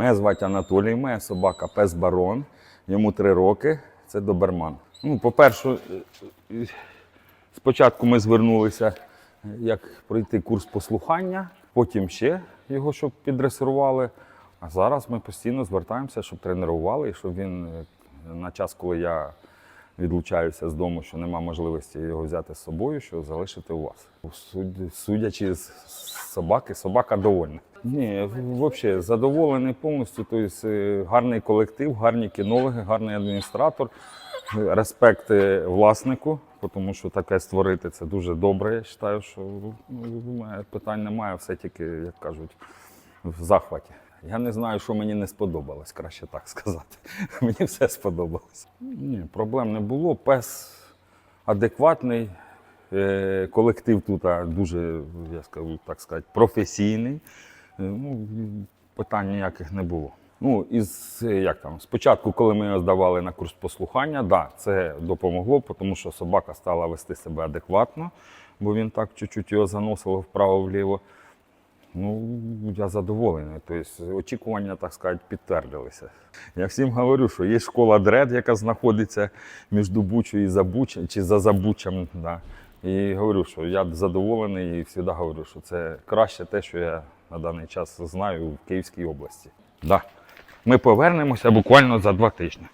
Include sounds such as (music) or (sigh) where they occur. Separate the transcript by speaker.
Speaker 1: Мене звати Анатолій, моя собака пес барон. Йому три роки. Це доберман. Ну, по-перше, е, спочатку ми звернулися, як пройти курс послухання, потім ще його, щоб піддресирували. А зараз ми постійно звертаємося, щоб тренували, і щоб він е, на час, коли я відлучаюся з дому, що нема можливості його взяти з собою, що залишити у вас. Суд- Судячи з собаки, собака довольна. Ні, взагалі задоволений повністю. Тобто гарний колектив, гарні кінологи, гарний адміністратор, респект е, власнику, тому що таке створити це дуже добре. Я вважаю, що ну, питань немає, все тільки, як кажуть, в захваті. Я не знаю, що мені не сподобалось, краще так сказати. (laughs) Мені все сподобалось. Ні, проблем не було. Пес адекватний, е, колектив тут дуже, я скажу так сказати, професійний. Е, Ну, питань ніяких не було. Ну, із е, як там, спочатку, коли ми його здавали на курс послухання, да, це допомогло, тому що собака стала вести себе адекватно, бо він так чуть-чуть його заносило вправо-вліво. Ну, я задоволений. Тобто, очікування, так сказати, підтвердилися. Я всім говорю, що є школа дред, яка знаходиться між Бучою і Забучем, чи за Забучем. Да. І говорю, що я задоволений і завжди говорю, що це краще те, що я на даний час знаю в Київській області. Да. Ми повернемося буквально за два тижні.